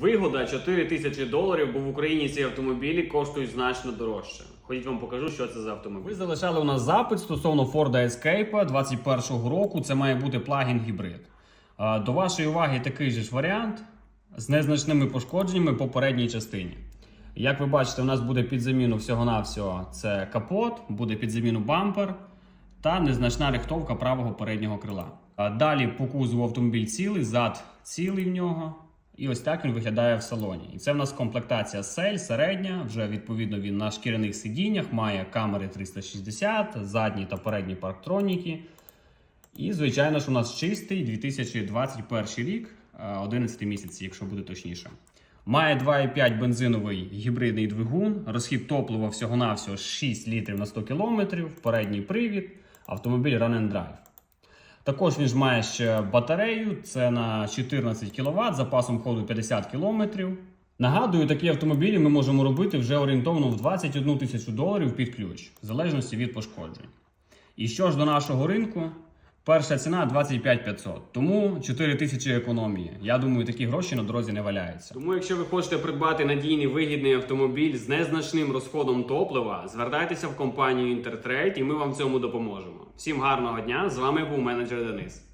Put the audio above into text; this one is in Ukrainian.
Вигода 4 тисячі доларів, бо в Україні ці автомобілі коштують значно дорожче. Ходіть вам покажу, що це за автомобіль. Ви залишали у нас запит стосовно Ford Escape 21-го року. Це має бути плагін гібрид. До вашої уваги такий же ж варіант з незначними пошкодженнями по передній частині. Як ви бачите, у нас буде під заміну всього-навсього це капот, буде під заміну бампер та незначна рихтовка правого переднього крила. Далі по кузову автомобіль цілий, зад цілий в нього. І ось так він виглядає в салоні. І це в нас комплектація сель, середня. Вже відповідно він на шкіряних сидіннях, має камери 360, задні та передні парктроніки. І, звичайно ж, у нас чистий 2021 рік, е, 11 місяць, якщо буде точніше. Має 2,5 бензиновий гібридний двигун, розхід топлива всього-навсього 6 літрів на 100 км, передній привід, автомобіль Run and Drive. Також він ж має ще батарею, це на 14 кВт, запасом ходу 50 км. Нагадую, такі автомобілі ми можемо робити вже орієнтовно в 21 тисячу доларів під ключ, в залежності від пошкоджень. І що ж до нашого ринку? Перша ціна 25 500, тому 4 тисячі економії. Я думаю, такі гроші на дорозі не валяються. Тому, якщо ви хочете придбати надійний вигідний автомобіль з незначним розходом топлива, звертайтеся в компанію Інтертрейд, і ми вам в цьому допоможемо. Всім гарного дня! З вами був менеджер Денис.